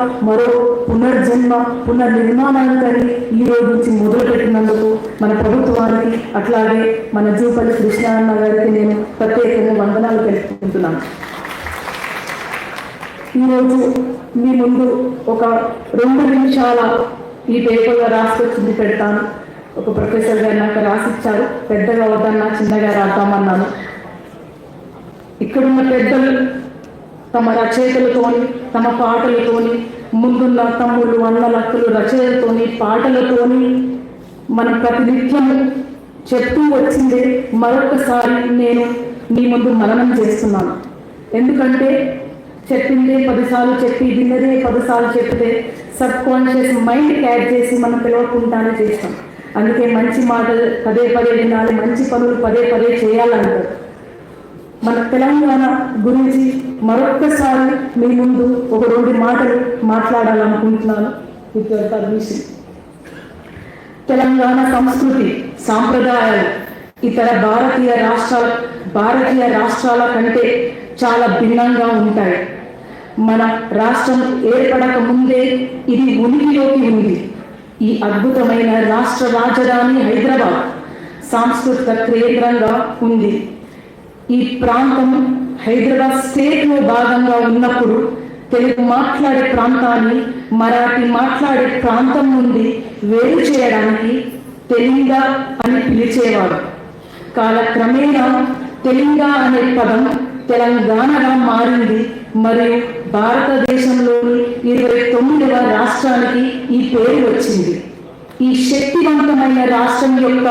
మరో పునర్జన్మ పునర్నిర్మాణానికని ఈ రోజు నుంచి మొదలు పెట్టినందుకు మన ప్రభుత్వానికి అట్లాగే మన జూపల్లి కృష్ణ అన్న గారికి నేను ప్రత్యేకంగా వందనాలు తెలుపుకుంటున్నాను. ఈరోజు మీ ముందు ఒక రెండు నిమిషాల ఈ పేపర్లో రాసుకొచ్చింది పెడతాను. ఒక ప్రొఫెసర్ గారు నాకు రాసిచ్చారు. పెద్దగా వద్దన్నా చిన్నగా రాద్దామన్నాను. ఇక్కడున్న పెద్దలు తమ రచయితలతోని తమ పాటలతోని ముందున్న తమ్ముళ్ళు అన్నలక్కలు రచయితలతోని పాటలతోని మనం ప్రతినిత్యం చెప్తూ వచ్చిందే మరొకసారి నేను మీ ముందు మరణం చేస్తున్నాను. ఎందుకంటే చెప్పిందే పదిసార్లు చెప్పి విన్నదే పదిసార్లు చెప్తే సబ్ కాన్షియస్ మైండ్ క్యాచ్ చేసి మనం పిలవకుండానే చేస్తాం. అందుకే మంచి మాటలు పదే పదే వినాలి మంచి పనులు పదే పదే చేయాలంటారు. మన తెలంగాణ గురించి మరొక్కసారి మీ ముందు ఒక రెండు మాటలు మాట్లాడాలనుకుంటున్నాను. With your permission. తెలంగాణ సంస్కృతి సాంప్రదాయాలు ఇతర భారతీయ రాష్ట్రాల భారతీయ రాష్ట్రాల కంటే చాలా భిన్నంగా ఉంటాయి. మన రాష్ట్రం ఏర్పడక ముందే ఇది ఉనికిలోకి ఉంది. ఈ అద్భుతమైన రాష్ట్ర రాజధాని హైదరాబాద్ సాంస్కృతిక కేంద్రంగా ఉంది. ఈ ప్రాంతం హైదరాబాద్ స్టేట్లో భాగంగా ఉన్నప్పుడు తెలుగు మాట్లాడే ప్రాంతాన్ని మరాఠీ మాట్లాడే ప్రాంతం నుండి వేరు చేయడానికి తెలింగ అని పిలిచేవారు కాలక్రమేణా తెలింగ అనే పదం తెలంగాణగా మారింది. మరియు భారతదేశంలోని ఇరవై తొమ్మిదవ రాష్ట్రానికి ఈ పేరు వచ్చింది. ఈ శక్తివంతమైన రాష్ట్రం యొక్క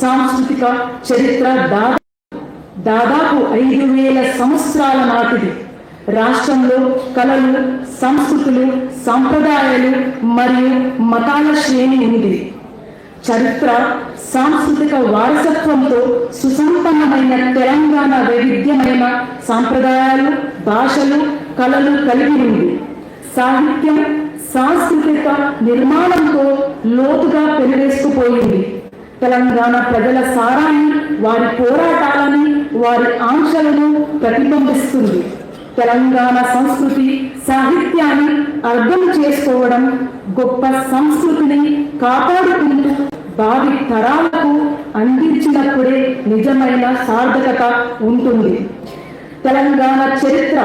సాంస్కృతిక చరిత్ర దాదాపు దాదాపు ఐదు వేల సంవత్సరాల నాటిది. రాష్ట్రంలో కళలు సంస్కృతులు సంప్రదాయాలు మరియు మతాల శ్రేణి ఉంది చరిత్ర సాంస్కృతిక వారసత్వంతో సుసంపన్నమైన తెలంగాణ వైవిధ్యమైన సాంప్రదాయాలు భాషలు కళలు కలిగి ఉంది. సాహిత్యం సాంస్కృతిక నిర్మాణంతో లోతుగా పెరివేసుకుపోయింది తెలంగాణ ప్రజల సారాన్ని వారి పోరాటాలని వారి ఆంక్షలను ప్రతిబింబిస్తుంది. తెలంగాణ సంస్కృతి సాహిత్యాన్ని అర్థం చేసుకోవడం గొప్ప సంస్కృతిని కాపాడుకుంటూ భావి తరాలకు అందించినప్పుడే నిజమైన సార్థకత ఉంటుంది. తెలంగాణ చరిత్ర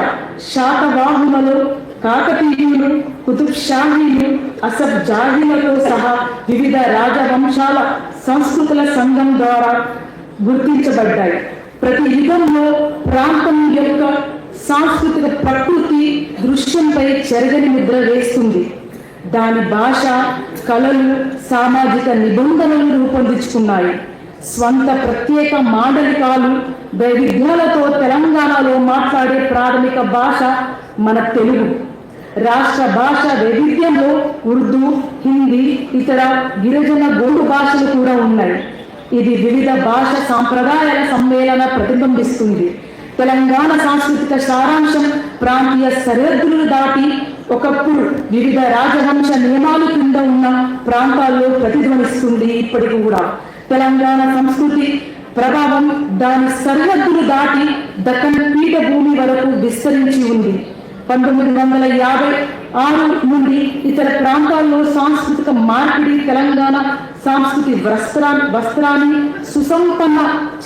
శాతవాహనులు కాకతీయులు కుతుబ్ షాహీలు అసఫ్ జాహీలతో సహా వివిధ రాజవంశాల సంస్కృతుల సంఘం ద్వారా గుర్తించబడ్డాయి. ప్రతి యుగంలో ప్రాంతం యొక్క సాంస్కృతిక ప్రకృతి దృశ్యంపై చెరగని ముద్ర వేస్తుంది. దాని భాష కళలు సామాజిక నిబంధనలు రూపొందించుకున్నాయి. స్వంత ప్రత్యేక మాండలికాలు వైవిధ్యాలతో తెలంగాణలో మాట్లాడే ప్రాథమిక భాష మన తెలుగు. రాష్ట్ర భాష వైవిధ్యంలో ఉర్దూ హిందీ ఇతర గిరిజన గోడు భాషలు కూడా ఉన్నాయి. ఇది వివిధ భాష సాంప్రదాయాల సమ్మేళన ప్రతిబింబిస్తుంది. తెలంగాణ సాంస్కృతిక సారాంశం ప్రాంతీయ సరిహద్దులు దాటి ఒకప్పుడు వివిధ రాజవంశ నియమాలు కింద ఉన్న ప్రాంతాల్లో ప్రతిధ్వనిస్తుంది ఇప్పటికి కూడా. తెలంగాణ సంస్కృతి ప్రభావం దాని సరిహద్దులు దాటి దక్కన్ పీఠభూమి వరకు విస్తరించి ఉంది. పంతొమ్మిది వందల యాభై ఆరు నుండి ఇతర ప్రాంతాల్లో సాంస్కృతిక మార్పిడి తెలంగాణ సాంస్కృతి వస్త్రా వస్త్రాన్ని సుసంపన్న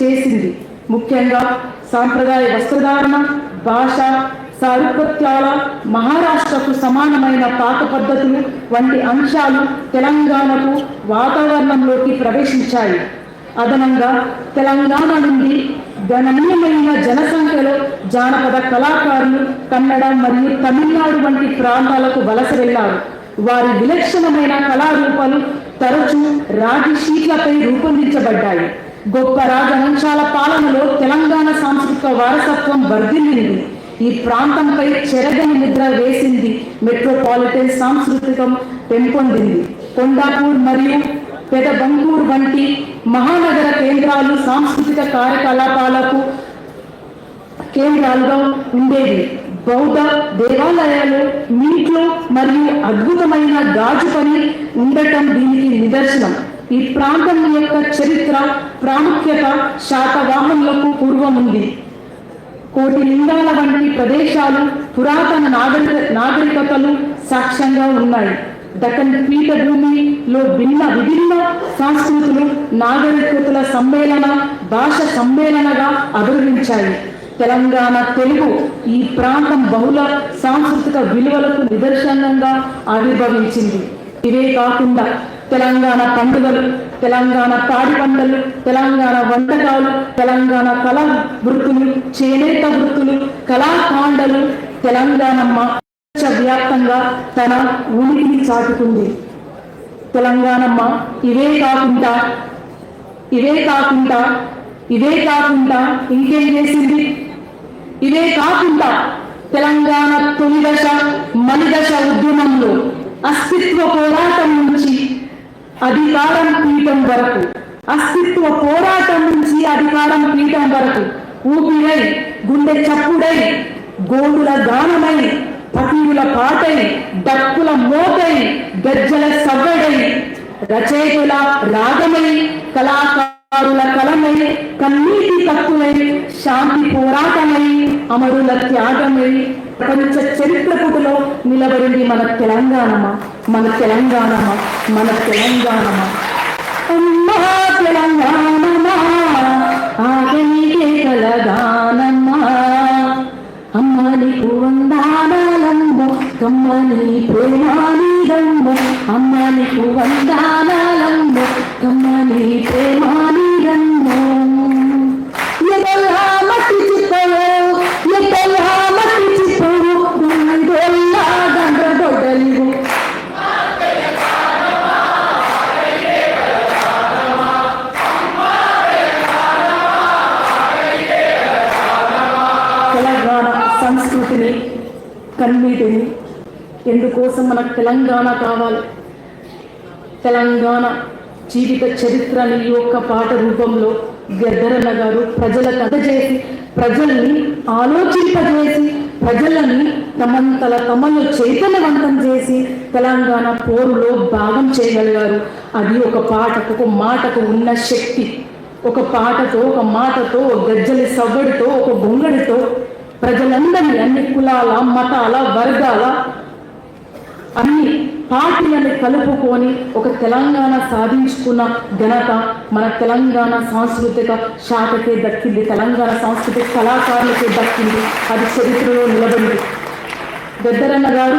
చేసింది. ముఖ్యంగా సాంప్రదాయ వస్త్రధారణ భాష సారూపత్యాల మహారాష్ట్రకు సమానమైన పాత పద్ధతులు వంటి అంశాలు తెలంగాణకు వాతావరణంలోకి ప్రవేశించాయి. అదనంగా తెలంగాణ నుండి గణనీయమైన జనసంఖ్యలో జానపద కళాకారులు కన్నడ మరియు తమిళనాడు వంటి ప్రాంతాలకు వలస వెళ్ళారు వారి విలక్షణమైన కళారూపాలు తరచూ రాగి షీట్లపై రూపొందించబడ్డాయి. గొప్ప రాజవంశాల పాలనలో తెలంగాణ సాంస్కృతిక వారసత్వం వర్ధిల్లింది. ఈ ప్రాంతంపై చెరగని ముద్ర వేసింది మెట్రోపాలిటన్ సాంస్కృతికం పెంపొందింది. కొండాపూర్ మరియు పెదబంకూర్ వంటి మహానగర కేంద్రాలు సాంస్కృతిక కార్యకలాపాలకు కేంద్రాలుగా ఉండేవి. బౌద్ధ దేవాలయాలు నీటిలో మరియు అద్భుతమైన గాజు పని ఉండటం దీనికి నిదర్శనం. ఈ ప్రాంతం యొక్క చరిత్ర ప్రాముఖ్యత శాతవాహనులకు పూర్వం ఉంది. కోటి లింగాల వంటి ప్రదేశాలు పురాతన నాగరిక నాగరికతలు సాక్ష్యంగా ఉన్నాయి. దక్కన్ లో భిన్న విభిన్న సంస్కృతులు నాగరికతల సమ్మేళన భాష సమ్మేళనగా అభివృద్ధించాయి. తెలంగాణ తెలుగు ఈ ప్రాంతం బహుళ సాంస్కృతిక విలువలకు నిదర్శనంగా ఆవిర్భవించింది. ఇవే కాకుండా తెలంగాణ పండుగలు తెలంగాణ పాడి పంటలు తెలంగాణ వంటకాలు తెలంగాణ కళా వృత్తులు చేనేత వృత్తులు కళాకాండలు తెలంగాణ వ్యాప్తంగా తన ఉనికిని చాటుతుంది తెలంగాణమ్మ ఇవే కాకుండా ఇవే కాకుండా ఇవే కాకుండా ఇంకేం చేసింది? ఇవే కాకుండా తెలంగాణ తొలి దశ మలిదశ ఉద్యమంలో అస్తిత్వ పోరాటం నుంచి అధికారం పీఠం వరకు అస్తిత్వ పోరాటం నుంచి అధికారం పీఠం వరకు ఊపిరై గుండె చప్పుడై గోడుల గానమై పటీయుల పాటై డక్కుల మోతై గజ్జల సవ్వడై రచయితుల రాగమై కళాకారుల కలమై కన్నీటి తక్కువై శాంతి పోరాటమై అమరుల త్యాగమై ప్రపంచ చరిత్ర పుటలో నిలబడింది మన తెలంగాణమా మన తెలంగాణమా మన తెలంగాణమా అమ్మా తెలంగాణమా కమ్మని ప్రేమానిదంబో అమ్మ నీకు వందానాలంబో కమ్మని ప్రేమానిదంబో ఎదలా మట్టి చిప్పవో మట్టి తెలంగాణ సంస్కృతిని కన్నీటిని ఎందుకోసం మనకు తెలంగాణ కావాలి? తెలంగాణ జీవిత చరిత్రని ఈ ఒక్క పాట రూపంలో గద్దరన్న గారు ప్రజలకు అందజేసి ప్రజల్ని ఆలోచింపజేసి ప్రజలని తమంతల తమను చైతన్యవంతం చేసి తెలంగాణ పోరులో భాగం చేయగలిగారు. అది ఒక పాటకు ఒక మాటకు ఉన్న శక్తి. ఒక పాటతో ఒక మాటతో ఒక గజ్జలి సవ్వడితో ఒక బొంగడితో ప్రజలందరినీ అన్ని కులాల మతాల వర్గాల అన్ని పార్టీలను కలుపుకొని ఒక తెలంగాణ సాధించుకున్న ఘనత మన తెలంగాణ సాంస్కృతిక శాఖకే దక్కింది తెలంగాణ సాంస్కృతిక కళాకారులకే దక్కింది. అది చరిత్రలో నిలబడింది. గద్దరన్న గారు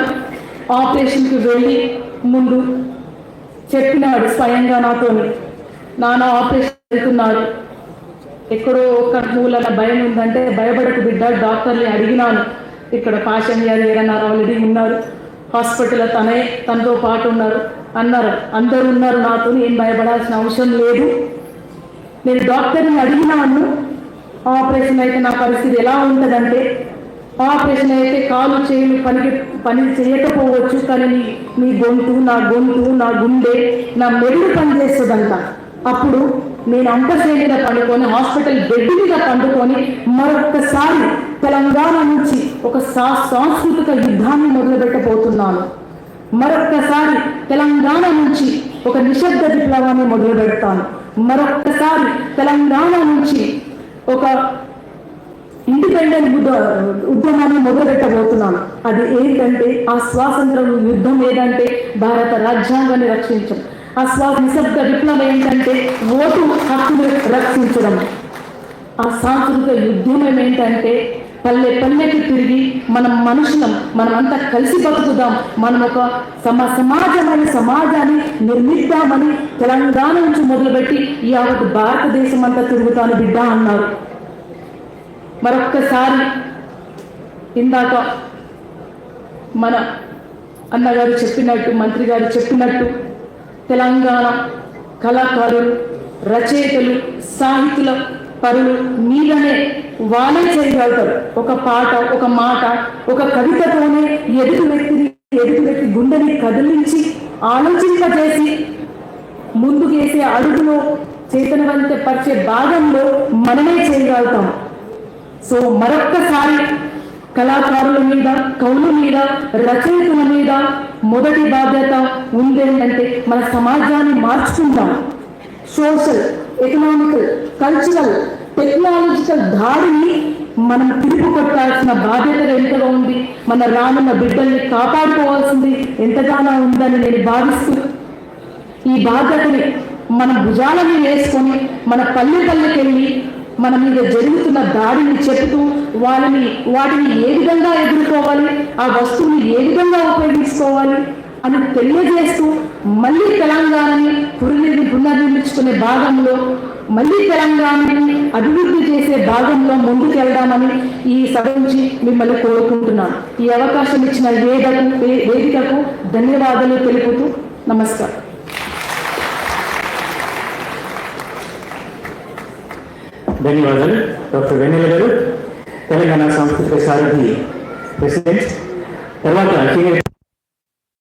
ఆపరేషన్కి వెళ్ళి ముందు చెప్పినాడు స్వయంగా నాతోని. నాన్న ఆపరేషన్ వెళ్తున్నాడు ఎక్కడో ఒక మూలన భయం ఉందంటే భయపడకు బిడ్డ డాక్టర్ని అడిగినాను. ఇక్కడ పాషన్ గారు ఏరన్నారు? ఆల్రెడీ ఉన్నారు. హాస్పిటల్ తనే తనతో పాటు ఉన్నారు. అన్నారు అందరు ఉన్నారు నాతో ఏం భయపడాల్సిన అవసరం లేదు. నేను డాక్టర్ని అడిగినాను ఆపరేషన్ అయితే నా పరిస్థితి ఎలా ఉంటుందంటే ఆపరేషన్ అయితే కాలు చేయని పనికి పని చేయకపోవచ్చు కానీ నీ నీ గొంతు నా గొంతు నా గుండె నా మెరుగు పనిచేస్తుందంట. అప్పుడు నేను అంతశ్రేణిగా పండుకొని హాస్పిటల్ బెడ్ మీద పండుకొని మరొక్కసారి తెలంగాణ నుంచి ఒక సా సాంస్కృతిక యుద్ధాన్ని మొదలుపెట్టబోతున్నాను. మరొక్కసారి తెలంగాణ నుంచి ఒక నిశ్శబ్ద విప్లవాన్ని మొదలు పెడతాను మరొక్కసారి తెలంగాణ నుంచి ఒక ఇండిపెండెంట్ ఉద్యమాన్ని మొదలుపెట్టబోతున్నాను. అది ఏంటంటే ఆ స్వాతంత్ర యుద్ధం ఏదంటే భారత రాజ్యాంగాన్ని రక్షించడం. ఆ స్వా నిశ్శబ్ద విప్లవం ఏంటంటే ఓటు హక్కును రక్షించడం. ఆ సాంస్కృతిక ఉద్యమం ఏంటంటే పల్లె పల్లెకి తిరిగి మనం మనుషులం మనం అంతా కలిసి బతుకుదాం మనం ఒక సమ సమాజమైన సమాజాన్ని నిర్మిద్దామని తెలంగాణ నుంచి మొదలుపెట్టి యావత్ భారతదేశం అంతా తిరుగుతాను బిడ్డ అన్నారు. మరొక్కసారి ఇందాక మన అన్నగారు చెప్పినట్టు మంత్రి గారు చెప్పినట్టు తెలంగాణ కళాకారులు రచయితలు సాహితుల పరులు మీదనే వాళ్ళే చేయగలుగుతారు ఒక పాట ఒక మాట ఒక కవితతోనే ఎదుటి వ్యక్తిని ఎదుటి వ్యక్తి గుండెని కదిలించి ఆలోచింపజేసి ముందుకేసే అడుగులో చైతన్యవంతపరిచే భాగంలో మనమే చేయగలుగుతాం సో మరొక్కసారి కళాకారుల మీద కవుల మీద రచయితల మీద మొదటి బాధ్యత ఉందేంటంటే మన సమాజాన్ని మార్చుకుందాం. సోషల్ ఎకనామికల్ కల్చరల్ టెక్నాలజికల్ దాడిని మనం పిలుపు కొట్టాల్సిన బాధ్యత ఎంతగా ఉంది? మన రానున్న బిడ్డల్ని కాపాడుకోవాల్సింది ఎంతగానో ఉందని నేను భావిస్తూ ఈ బాధ్యతని మన భుజాల మీద వేసుకొని మన పల్లె వెళ్ళి మన మీద జరుగుతున్న దాడిని చెబుతూ వాళ్ళని వాటిని ఏ విధంగా ఎదుర్కోవాలి ఆ వస్తువుని ఏ విధంగా ఉపయోగించుకోవాలి అని తెలియజేస్తూ మళ్ళీ తెలంగాణని పునర్ని పునర్నిర్మించుకునే భాగంలో మళ్ళీ తెలంగాణని అభివృద్ధి చేసే భాగంలో ముందుకెళ్దామని ఈ సభ నుంచి మిమ్మల్ని కోరుకుంటున్నాను. ఈ అవకాశం ఇచ్చిన వేదకు వేదికకు ధన్యవాదాలు తెలుపుతూ నమస్కారం. ధన్యవాదాలు. డాక్టర్ వెన్నెల గారు తెలంగాణ సాంస్కృతిక సారథి ప్రెసిడెంట్. తర్వాత సీనియర్